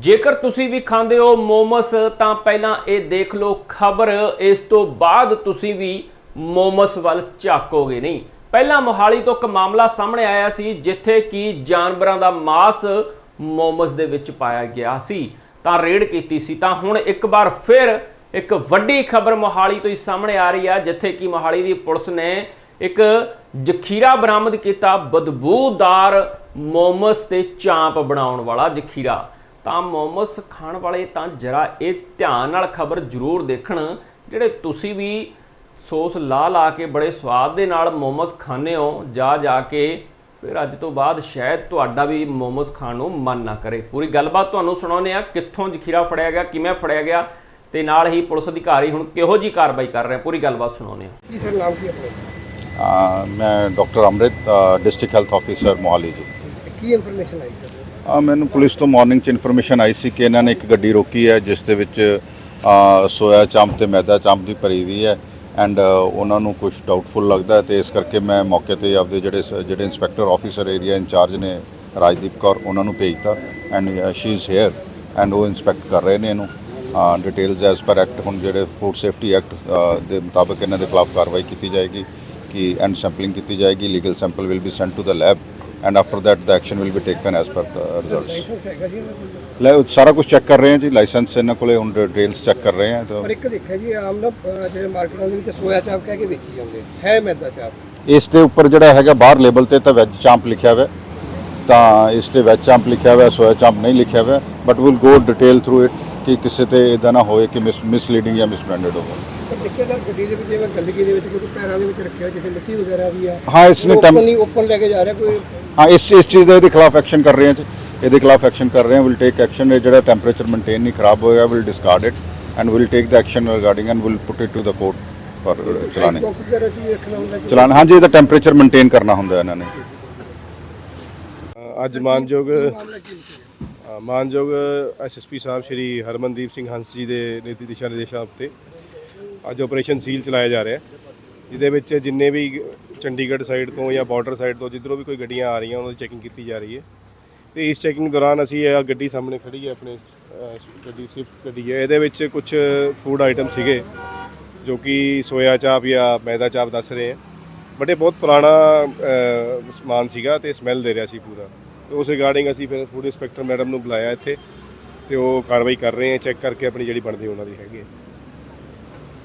ਜੇਕਰ ਤੁਸੀਂ ਵੀ ਖਾਂਦੇ ਹੋ ਮੋਮਸ, ਤਾਂ ਪਹਿਲਾਂ ਇਹ ਦੇਖ ਲਓ ਖਬਰ। ਇਸ ਤੋਂ ਬਾਅਦ ਤੁਸੀਂ ਵੀ ਮੋਮਸ ਵੱਲ ਝਾਕੋਗੇ ਨਹੀਂ। ਪਹਿਲਾਂ ਮੋਹਾਲੀ ਤੋਂ ਇੱਕ ਮਾਮਲਾ ਸਾਹਮਣੇ ਆਇਆ ਸੀ, ਜਿੱਥੇ ਕਿ ਜਾਨਵਰਾਂ ਦਾ ਮਾਸ ਮੋਮਸ ਦੇ ਵਿੱਚ ਪਾਇਆ ਗਿਆ ਸੀ। ਤਾਂ ਰੇਡ ਕੀਤੀ ਸੀ। ਤਾਂ ਹੁਣ ਇੱਕ ਵਾਰ ਫਿਰ ਇੱਕ ਵੱਡੀ ਖਬਰ ਮੋਹਾਲੀ ਤੋਂ ਹੀ ਸਾਹਮਣੇ ਆ ਰਹੀ ਹੈ ਜਿੱਥੇ ਕਿ ਮੋਹਾਲੀ ਦੀ ਪੁਲਿਸ ਨੇ ਇੱਕ ਜ਼ਖੀਰਾ ਬਰਾਮਦ ਕੀਤਾ। ਬਦਬੂਦਾਰ ਮੋਮਸ ਤੇ ਚਾਂਪ ਬਣਾਉਣ ਵਾਲਾ ਜ਼ਖੀਰਾ। ਤਾਂ ਮੋਮਸ ਖਾਣ ਵਾਲੇ ਤਾਂ ਜਰਾ ਇਹ ਧਿਆਨ ਨਾਲ ਖਬਰ ਜ਼ਰੂਰ ਦੇਖਣ ਜਿਹੜੇ ਤੁਸੀਂ ਵੀ ਸੌਸ ਲਾ ਲਾ ਕੇ ਬੜੇ ਸਵਾਦ ਦੇ ਨਾਲ ਮੋਮਸ ਖਾਂਦੇ ਹੋ ਜਾ ਜਾ ਕੇ ਫਿਰ ਅੱਜ ਤੋਂ ਬਾਅਦ ਸ਼ਾਇਦ ਤੁਹਾਡਾ ਵੀ ਮੋਮਸ ਖਾਣ ਨੂੰ ਮਨ ਨਾ ਕਰੇ। ਪੂਰੀ ਗੱਲਬਾਤ ਤੁਹਾਨੂੰ ਸੁਣਾਉਂਦੇ ਆ ਕਿੱਥੋਂ ਜ਼ਖੀਰਾ ਫੜਿਆ ਗਿਆ ਕਿਵੇਂ ਫੜਿਆ ਗਿਆ ਤੇ ਨਾਲ ਹੀ ਪੁਲਿਸ ਅਧਿਕਾਰੀ ਹੁਣ ਕਿਹੋ ਜੀ ਕਾਰਵਾਈ ਕਰ ਰਹੇ ਆ ਪੂਰੀ ਗੱਲਬਾਤ ਸੁਣਾਉਂਦੇ ਆ ਕੀ ਸਰ ਨਾਮ ਕੀ ਆਪਣਾ? ਮੈਂ doctor Amrit district health officer Mohali ji. ਕੀ ਇਨਫੋਰਮੇਸ਼ਨ ਆਈ ਸਰ? ਅ, ਮੈਨੂੰ ਪੁਲਿਸ ਤੋਂ ਮਾਰਨਿੰਗ ਚ ਇਨਫੋਰਮੇਸ਼ਨ ਆਈ ਸੀ ਕਿ ਇਹਨਾਂ ਨੇ ਇੱਕ ਗੱਡੀ ਰੋਕੀ ਹੈ ਜਿਸ ਦੇ ਵਿੱਚ ਸੋਇਆ ਚੰਪ ਤੇ ਮੈਦਾ ਚੰਪ ਦੀ ਭਰੀ ਵੀ ਹੈ ਐਂਡ ਉਹਨਾਂ ਨੂੰ ਕੁਝ ਡਾਊਟਫੁਲ ਲੱਗਦਾ ਹੈ ਤੇ ਇਸ ਕਰਕੇ ਮੈਂ ਮੌਕੇ ਤੇ ਆਪਦੇ ਜਿਹੜੇ ਸ- ਜਿਹੜੇ ਇੰਸਪੈਕਟਰ ਆਫੀਸਰ ਏਰੀਆ ਇੰਚਾਰਜ ਨੇ ਰਾਜਦੀਪ ਕੌਰ ਉਹਨਾਂ ਨੂੰ ਭੇਜਤਾ and she is here and ਉਹ ਇਨਸਪੈਕਟ ਕਰ ਰਹੇ ਨੇ ਇਹਨੂੰ। ਡਿਟੇਲਸ ਐਸ ਪਰ ਐਕਟ ਹੁਣ ਜਿਹੜੇ ਫੂਡ ਸੇਫਟੀ ਐਕਟ ਦੇ ਮੁਤਾਬਕ ਇਹਨਾਂ ਦੇ ਖਿਲਾਫ ਕਾਰਵਾਈ ਕੀਤੀ ਜਾਏਗੀ ਕਿ ਐਂਡ ਸੈਂਪਲਿੰਗ ਕੀਤੀ ਜਾਏਗੀ legal sample will be sent to the lab and after that the action will be taken as per results? ਲੈ ਸਾਰਾ ਕੁਝ ਚੈੱਕ ਕਰ ਰਹੇ ਹਾਂ ਜੀ ਲਾਇਸੈਂਸ ਇਹਨਾਂ ਕੋਲੇ ਹੁਣ ਡਿਟੇਲਸ ਚੈੱਕ ਕਰ ਰਹੇ ਹਾਂ ਤਾਂ ਪਰ ਇੱਕ ਦੇਖਿਆ ਜੀ ਆਮ ਨਾ ਜਿਹੜੇ ਮਾਰਕੀਟਾਂ ਦੇ ਵਿੱਚ ਸੋਇਆ ਚਾਪ ਕਹਿ ਕੇ ਵੇਚੀ ਜਾਂਦੇ ਹੈ ਮੈਦਾ ਚਾਪ ਇਸ ਦੇ ਉੱਪਰ ਜਿਹੜਾ ਹੈਗਾ ਬਾਹਰ ਲੇਬਲ ਤੇ ਤਾਂ ਵੈਜ ਚਾਂਪ ਲਿਖਿਆ ਹੋਇਆ। ਤਾਂ ਇਸ ਤੇ ਵੈਜ ਚਾਂਪ ਲਿਖਿਆ ਹੋਇਆ ਸੋਇਆ ਚਾਂਪ ਨਹੀਂ ਲਿਖਿਆ ਹੋਇਆ but will go detail through it ਕਿ ਕਿਸੇ ਤੇ ਇਦਾਂ ਨਾ ਹੋਏ ਕਿ ਮਿਸਲੀਡਿੰਗ ਜਾਂ ਮਿਸਬ੍ਰਾਂਡਡ ਹੋਵੇ ਹਾਂ ਇਸ ਨੇ ਓਪਨ ਓਪਨ ਲੈ ਕੇ ਜਾ ਰਿਹਾ ਕੋਈ ਹਾਂ ਇਸ ਇਸ ਚੀਜ਼ ਦੇ ਇਹਦੇ ਖਿਲਾਫ ਐਕਸ਼ਨ ਕਰ ਰਹੇ ਹਾਂ ਜੀ। ਇਹਦੇ ਖਿਲਾਫ ਐਕਸ਼ਨ ਕਰ ਰਹੇ ਹਾਂ ਵਿਲ ਟੇਕ ਐਕਸ਼ਨ ਇਹ ਜਿਹੜਾ ਟੈਂਪਰੇਚਰ ਮੇਨਟੇਨ ਨਹੀਂ ਖਰਾਬ ਹੋਇਆ will discard it and will take the action regarding and will put it to the court for ਚਲਾਣੇ। ਚਲਾਨ ਹਾਂਜੀ ਇਹਦਾ ਟੈਂਪਰੇਚਰ ਮੇਨਟੇਨ ਕਰਨਾ ਹੁੰਦਾ ਇਹਨਾਂ ਨੇ। ਅੱਜ ਮਾਨਯੋਗ ਮਾਮਲਾ ਕੀ ਸੀ ਅ, ਮਾਨਯੋਗ ਐਸਐਸਪੀ ਸਾਹਿਬ ਸ਼੍ਰੀ ਹਰਮਨਦੀਪ ਸਿੰਘ ਹੰਸ ਜੀ ਦੇ ਨੀਤੀ ਦਿਸ਼ਾ ਨਿਰਦੇਸ਼ਾਂ ਉੱਤੇ ਅੱਜ ਆਪਰੇਸ਼ਨ ਸੀਲ ਚਲਾਇਆ ਜਾ ਰਿਹਾ ਹੈ ਜਿਹਦੇ ਵਿੱਚ ਜਿੰਨੇ ਵੀ ਚੰਡੀਗੜ੍ਹ ਸਾਈਡ ਤੋਂ ਜਾਂ ਬਾਰਡਰ ਸਾਈਡ ਤੋਂ ਜਿੱਧਰੋਂ ਵੀ ਕੋਈ ਗੱਡੀਆਂ ਆ ਰਹੀਆਂ, ਉਹਨਾਂ ਦੀ ਚੈਕਿੰਗ ਕੀਤੀ ਜਾ ਰਹੀ ਹੈ। ਤੇ ਇਸ ਚੈਕਿੰਗ ਦੌਰਾਨ ਅਸੀਂ ਇਹ ਗੱਡੀ ਸਾਹਮਣੇ ਖੜੀ ਹੈ, ਆਪਣੇ ਗੱਡੀ ਸਵਿਫਟ ਗੱਡੀ ਹੈ। ਇਹਦੇ ਵਿੱਚ ਕੁਝ ਫੂਡ ਆਈਟਮ ਸੀਗੇ, ਜੋ ਕਿ ਸੋਇਆ ਚਾਪ ਜਾਂ ਮੈਦਾ ਚਾਪ ਦੱਸ ਰਹੇ ਹੈ। ਬਟ ਇਹ ਬਹੁਤ ਪੁਰਾਣਾ ਸਮਾਨ ਸੀਗਾ ਤੇ ਸਮੈਲ ਦੇ ਰਿਹਾ ਸੀ ਪੂਰਾ। ਤੇ ਉਸ ਰਿਗਾਰਡਿੰਗ ਅਸੀਂ ਫਿਰ ਫੂਡ ਇੰਸਪੈਕਟਰ ਮੈਡਮ ਨੂੰ ਬੁਲਾਇਆ ਇੱਥੇ ਤੇ ਉਹ ਕਾਰਵਾਈ ਕਰ ਰਹੇ ਹੈ ਚੈੱਕ ਕਰਕੇ ਆਪਣੀ ਜਿਹੜੀ ਬਣਦੀ ਉਹਨਾਂ ਦੀ ਹੈਗੀ